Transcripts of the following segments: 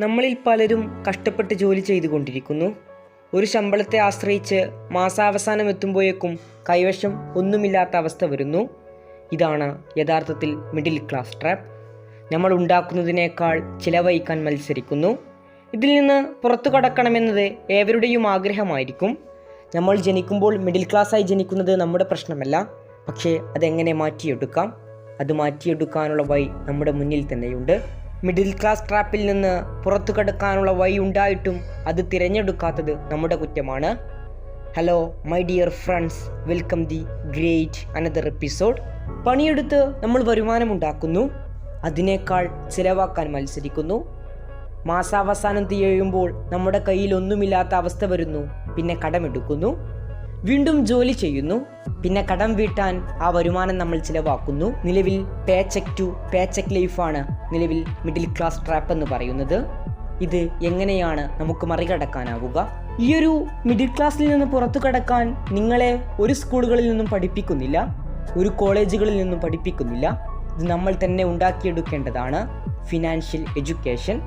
നമ്മളിൽ പലരും കഷ്ടപ്പെട്ട് ജോലി ചെയ്തുകൊണ്ടിരിക്കുന്നു. ഒരു ശമ്പളത്തെ ആശ്രയിച്ച് മാസാവസാനം എത്തുമ്പോഴേക്കും കൈവശം ഒന്നുമില്ലാത്ത അവസ്ഥ വരുന്നു. ഇതാണ് യഥാർത്ഥത്തിൽ മിഡിൽ ക്ലാസ് ട്രാപ്പ് നമ്മൾ ഉണ്ടാക്കുന്നതിനേക്കാൾ ചിലവഴിക്കാൻ മത്സരിക്കുന്നു. ഇതിൽ നിന്ന് പുറത്തു കടക്കണമെന്നത് ഏവരുടെയും ആഗ്രഹമായിരിക്കും. നമ്മൾ ജനിക്കുമ്പോൾ മിഡിൽ ക്ലാസ്സായി ജനിക്കുന്നത് നമ്മുടെ പ്രശ്നമല്ല. പക്ഷേ അതെങ്ങനെ മാറ്റിയെടുക്കാം? അത് മാറ്റിയെടുക്കാനുള്ള വഴി നമ്മുടെ മുന്നിൽ തന്നെയുണ്ട്. മിഡിൽ ക്ലാസ് ട്രാപ്പിൽ നിന്ന് പുറത്തു കടക്കാനുള്ള വഴി ഉണ്ടായിട്ടും അത് തിരഞ്ഞെടുക്കാത്തത് നമ്മുടെ കുറ്റമാണ്. Hello my dear friends welcome the great another episode പണിയെടുത്ത് നമ്മൾ വരുമാനമുണ്ടാക്കുന്നു അതിനേക്കാൾ ചിലവാക്കാൻ മത്സരിക്കുന്നു. മാസാവസാനം തീയുമ്പോൾ നമ്മുടെ കയ്യിൽ ഒന്നുമില്ലാത്ത അവസ്ഥ വരുന്നു. പിന്നെ കടമെടുക്കുന്നു. വീണ്ടും ജോലി ചെയ്യുന്നു. പിന്നെ കടം വീട്ടാൻ ആ വരുമാനം നമ്മൾ ചിലവാക്കുന്നു. നിലവിൽ pay cheque to pay cheque ലൈഫാണ് നിലവിൽ മിഡിൽ ക്ലാസ് ട്രാപ്പ് എന്ന് പറയുന്നത്. ഇത് എങ്ങനെയാണ് നമുക്ക് മറികടക്കാനാവുക? ഈ ഒരു മിഡിൽ ക്ലാസ്സിൽ നിന്ന് പുറത്തു കടക്കാൻ നിങ്ങളെ ഒരു സ്കൂളുകളിൽ നിന്നും പഠിപ്പിക്കുന്നില്ല. ഒരു കോളേജുകളിൽ നിന്നും പഠിപ്പിക്കുന്നില്ല. ഇത് നമ്മൾ തന്നെ ഉണ്ടാക്കിയെടുക്കേണ്ടതാണ്. ഫിനാൻഷ്യൽ എഡ്യൂക്കേഷൻ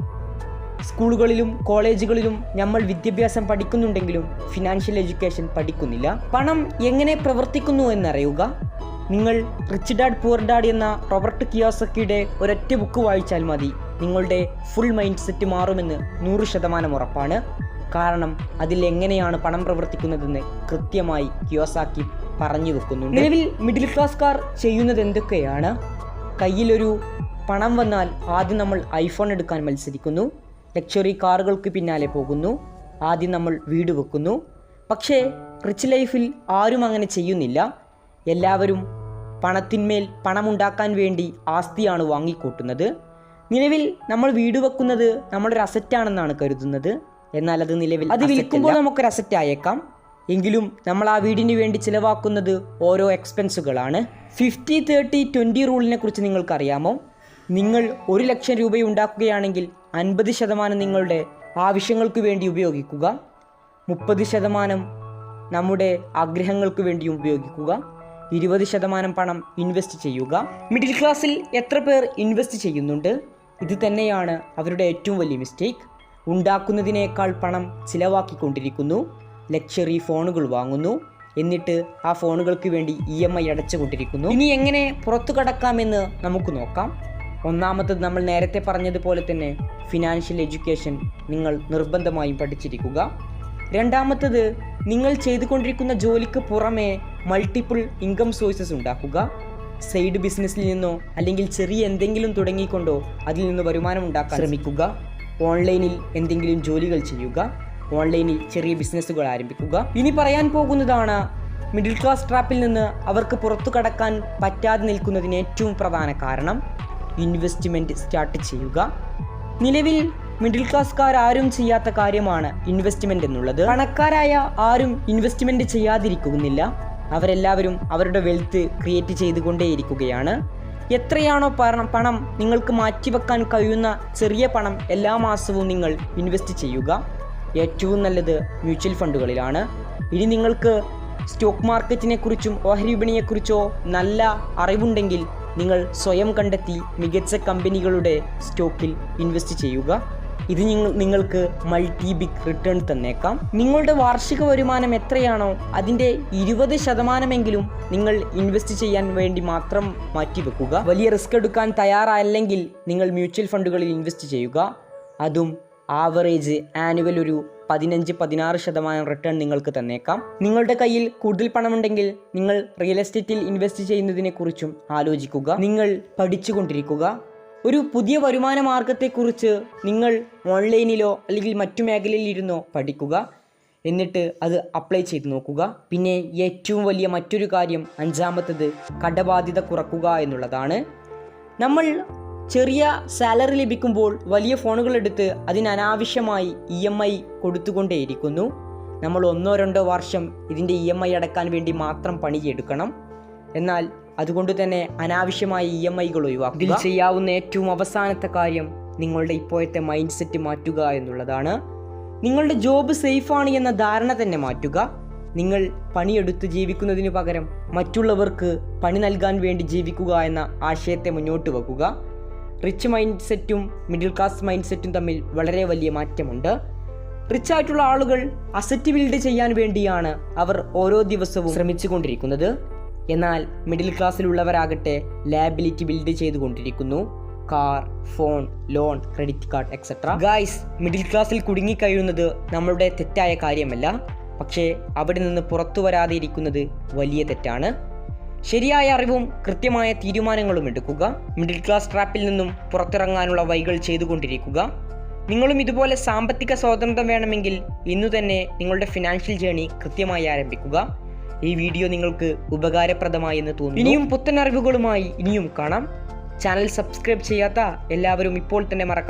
സ്കൂളുകളിലും കോളേജുകളിലും നമ്മൾ വിദ്യാഭ്യാസം പഠിക്കുന്നുണ്ടെങ്കിലും ഫിനാൻഷ്യൽ എഡ്യൂക്കേഷൻ പഠിക്കുന്നില്ല. പണം എങ്ങനെ പ്രവർത്തിക്കുന്നു എന്നറിയുക. നിങ്ങൾ റിച്ച് ഡാഡ് പുവർ ഡാഡ് എന്ന റോബർട്ട് കിയോസക്കിയുടെ ഒരൊറ്റ ബുക്ക് വായിച്ചാൽ മതി. നിങ്ങളുടെ ഫുൾ മൈൻഡ് സെറ്റ് മാറുമെന്ന് നൂറ് ശതമാനം ഉറപ്പാണ്. കാരണം അതിൽ എങ്ങനെയാണ് പണം പ്രവർത്തിക്കുന്നതെന്ന് കൃത്യമായി കിയോസാക്കി പറഞ്ഞു വെക്കുന്നുണ്ട്. നിലവിൽ മിഡിൽ ക്ലാസ്സുകാർ ചെയ്യുന്നത് എന്തൊക്കെയാണ്? കയ്യിലൊരു പണം വന്നാൽ ആദ്യം നമ്മൾ ഐഫോൺ എടുക്കാൻ മത്സരിക്കുന്നു. ലക്ഷറി കാറുകൾക്ക് പിന്നാലെ പോകുന്നു. ആദ്യം നമ്മൾ വീട് വെക്കുന്നു. പക്ഷേ റിച്ച് ലൈഫിൽ ആരും അങ്ങനെ ചെയ്യുന്നില്ല. എല്ലാവരും പണത്തിന്മേൽ പണമുണ്ടാക്കാൻ വേണ്ടി ആസ്തിയാണ് വാങ്ങിക്കൂട്ടുന്നത്. നിലവിൽ നമ്മൾ വീട് വെക്കുന്നത് നമ്മളൊരു അസറ്റാണെന്നാണ് കരുതുന്നത്. എന്നാൽ അത് നിലവിൽ അത് വിൽക്കുമ്പോൾ നമുക്കൊരു അസറ്റ് ആയേക്കാം. എങ്കിലും നമ്മൾ ആ വീടിന് വേണ്ടി ചിലവാക്കുന്നത് ഓരോ എക്സ്പെൻസുകളാണ് ഫിഫ്റ്റി തേർട്ടി ട്വന്റി റൂളിനെ കുറിച്ച് നിങ്ങൾക്കറിയാമോ? നിങ്ങൾ ഒരു ലക്ഷം രൂപ ഉണ്ടാക്കുകയാണെങ്കിൽ അൻപത് ശതമാനം നിങ്ങളുടെ ആവശ്യങ്ങൾക്ക് വേണ്ടി ഉപയോഗിക്കുക. മുപ്പത് ശതമാനം നമ്മുടെ ആഗ്രഹങ്ങൾക്ക് വേണ്ടി ഉപയോഗിക്കുക. ഇരുപത് ശതമാനം പണം ഇൻവെസ്റ്റ് ചെയ്യുക. മിഡിൽ ക്ലാസ്സിൽ എത്ര പേർ ഇൻവെസ്റ്റ് ചെയ്യുന്നുണ്ട്? ഇത് തന്നെയാണ് അവരുടെ ഏറ്റവും വലിയ മിസ്റ്റേക്ക് ഉണ്ടാക്കുന്നതിനേക്കാൾ പണം ചിലവാക്കിക്കൊണ്ടിരിക്കുന്നു. ലക്ഷറി ഫോണുകൾ വാങ്ങുന്നു. എന്നിട്ട് ആ ഫോണുകൾക്ക് വേണ്ടി ഇ എം ഐ അടച്ചുകൊണ്ടിരിക്കുന്നു. ഇനി എങ്ങനെ പുറത്തു കടക്കാമെന്ന് നമുക്ക് നോക്കാം. ഒന്നാമത്തത് നമ്മൾ നേരത്തെ പറഞ്ഞതുപോലെ തന്നെ ഫിനാൻഷ്യൽ എഡ്യൂക്കേഷൻ നിങ്ങൾ നിർബന്ധമായും പഠിച്ചിരിക്കുക. രണ്ടാമത്തത് നിങ്ങൾ ചെയ്തുകൊണ്ടിരിക്കുന്ന ജോലിക്ക് പുറമേ മൾട്ടിപ്പിൾ ഇൻകം സോഴ്സസ് ഉണ്ടാക്കുക. സൈഡ് ബിസിനസ്സിൽ നിന്നോ അല്ലെങ്കിൽ ചെറിയ എന്തെങ്കിലും തുടങ്ങിക്കൊണ്ടോ അതിൽ നിന്ന് വരുമാനം ഉണ്ടാക്കാൻ ശ്രമിക്കുക. ഓൺലൈനിൽ എന്തെങ്കിലും ജോലികൾ ചെയ്യുക. ഓൺലൈനിൽ ചെറിയ ബിസിനസ്സുകൾ ആരംഭിക്കുക. ഇനി പറയാൻ പോകുന്നതാണ് മിഡിൽ ക്ലാസ് ട്രാപ്പിൽ നിന്ന് അവർക്ക് പുറത്തു കടക്കാൻ പറ്റാതെ നിൽക്കുന്നതിന് ഏറ്റവും പ്രധാന കാരണം. ഇൻവെസ്റ്റ്മെന്റ് സ്റ്റാർട്ട് ചെയ്യുക. നിലവിൽ മിഡിൽ ക്ലാസ്സുകാർ ആരും ചെയ്യാത്ത കാര്യമാണ് ഇൻവെസ്റ്റ്മെന്റ് എന്നുള്ളത്. പണക്കാരായ ആരും ഇൻവെസ്റ്റ്മെന്റ് ചെയ്യാതിരിക്കുന്നില്ല. അവരെല്ലാവരും അവരുടെ വെൽത്ത് ക്രിയേറ്റ് ചെയ്തുകൊണ്ടേയിരിക്കുകയാണ്. എത്രയാണോ പണം പണം നിങ്ങൾക്ക് മാറ്റിവെക്കാൻ കഴിയുന്ന ചെറിയ പണം എല്ലാ മാസവും നിങ്ങൾ ഇൻവെസ്റ്റ് ചെയ്യുക. ഏറ്റവും നല്ലത് മ്യൂച്വൽ ഫണ്ടുകളിലാണ്. ഇനി നിങ്ങൾക്ക് സ്റ്റോക്ക് മാർക്കറ്റിനെക്കുറിച്ചും ഓഹരി വിപണിയെക്കുറിച്ചോ നല്ല അറിവുണ്ടെങ്കിൽ നിങ്ങൾ സ്വയം കണ്ടെത്തി മികച്ച കമ്പനികളുടെ സ്റ്റോക്കിൽ ഇൻവെസ്റ്റ് ചെയ്യുക. ഇത് നിങ്ങൾ നിങ്ങൾക്ക് മൾട്ടി ബിഗ് റിട്ടേൺ തന്നേക്കാം. നിങ്ങളുടെ വാർഷിക വരുമാനം എത്രയാണോ അതിന്റെ ഇരുപത് ശതമാനമെങ്കിലും നിങ്ങൾ ഇൻവെസ്റ്റ് ചെയ്യാൻ വേണ്ടി മാത്രം മാറ്റിവെക്കുക. വലിയ റിസ്ക് എടുക്കാൻ തയ്യാറല്ലെങ്കിൽ നിങ്ങൾ മ്യൂച്വൽ ഫണ്ടുകളിൽ ഇൻവെസ്റ്റ് ചെയ്യുക. അതും ആവറേജ് ആനുവൽ ഒരു പതിനഞ്ച് പതിനാറ് ശതമാനം റിട്ടേൺ നിങ്ങൾക്ക് തന്നേക്കാം. നിങ്ങളുടെ കയ്യിൽ കൂടുതൽ പണമുണ്ടെങ്കിൽ നിങ്ങൾ റിയൽ എസ്റ്റേറ്റിൽ ഇൻവെസ്റ്റ് ചെയ്യുന്നതിനെക്കുറിച്ചും ആലോചിക്കുക. നിങ്ങൾ പഠിച്ചുകൊണ്ടിരിക്കുക. ഒരു പുതിയ വരുമാന മാർഗത്തെക്കുറിച്ച് നിങ്ങൾ ഓൺലൈനിലോ അല്ലെങ്കിൽ മറ്റു മേഖലയിൽ ഇരുന്നോ പഠിക്കുക. എന്നിട്ട് അത് അപ്ലൈ ചെയ്ത് നോക്കുക. പിന്നെ ഏറ്റവും വലിയ മറ്റൊരു കാര്യം അഞ്ചാമത്തത് കടബാധ്യത കുറക്കുക എന്നുള്ളതാണ്. നമ്മൾ ചെറിയ സാലറി ലഭിക്കുമ്പോൾ വലിയ ഫോണുകൾ എടുത്ത് അതിനനാവശ്യമായി ഇ എം ഐ കൊടുത്തുകൊണ്ടേയിരിക്കുന്നു. നമ്മൾ ഒന്നോ രണ്ടോ വർഷം ഇതിന്റെ ഇ എം ഐ അടക്കാൻ വേണ്ടി മാത്രം പണിയെടുക്കണം എന്നാൽ അതുകൊണ്ട് തന്നെ അനാവശ്യമായ ഇ എം ഐകൾ ഒഴിവാക്കുക. ഇതിൽ ചെയ്യാവുന്ന ഏറ്റവും അവസാനത്തെ കാര്യം നിങ്ങളുടെ ഇപ്പോഴത്തെ മൈൻഡ് സെറ്റ് മാറ്റുക എന്നുള്ളതാണ്. നിങ്ങളുടെ ജോബ് സേഫാണ് എന്ന ധാരണ തന്നെ മാറ്റുക. നിങ്ങൾ പണിയെടുത്ത് ജീവിക്കുന്നതിന് പകരം മറ്റുള്ളവർക്ക് പണി നൽകാൻ വേണ്ടി ജീവിക്കുക എന്ന ആശയത്തെ മുന്നോട്ട് വെക്കുക. റിച്ച് മൈൻഡ് സെറ്റും മിഡിൽ ക്ലാസ് മൈൻഡ് സെറ്റും തമ്മിൽ വളരെ വലിയ മാറ്റമുണ്ട്. റിച്ച് ആയിട്ടുള്ള ആളുകൾ അസറ്റ് ബിൽഡ് ചെയ്യാൻ വേണ്ടിയാണ് അവർ ഓരോ ദിവസവും ശ്രമിച്ചുകൊണ്ടിരിക്കുന്നത്. എന്നാൽ മിഡിൽ ക്ലാസ്സിലുള്ളവരാകട്ടെ ലാബിലിറ്റി ബിൽഡ് ചെയ്തുകൊണ്ടിരിക്കുന്നു. Car phone loan credit card etcetera guys middle ക്ലാസ്സിൽ കുടുങ്ങിക്കഴിയുന്നത് നമ്മളുടെ തെറ്റായ കാര്യമല്ല. പക്ഷേ അവിടെ നിന്ന് പുറത്തു വരാതെ ഇരിക്കുന്നത് വലിയ തെറ്റാണ്. ശരിയായ അറിവും കൃത്യമായ തീരുമാനങ്ങളും എടുക്കുക. മിഡിൽ ക്ലാസ് ട്രാപ്പിൽ നിന്നും പുറത്തിറങ്ങാനുള്ള വൈകൾ ചെയ്തുകൊണ്ടിരിക്കുക. നിങ്ങളും ഇതുപോലെ സാമ്പത്തിക സ്വാതന്ത്ര്യം വേണമെങ്കിൽ ഇന്നു തന്നെ നിങ്ങളുടെ ഫിനാൻഷ്യൽ ജേണി കൃത്യമായി ആരംഭിക്കുക. ഈ വീഡിയോ നിങ്ങൾക്ക് ഉപകാരപ്രദമായി എന്ന് തോന്നുന്നു. ഇനിയും പുത്തൻ അറിവുകളുമായി ഇനിയും കാണാം. ചാനൽ സബ്സ്ക്രൈബ് ചെയ്യാത്ത എല്ലാവരും ഇപ്പോൾ തന്നെ മറക്കാം.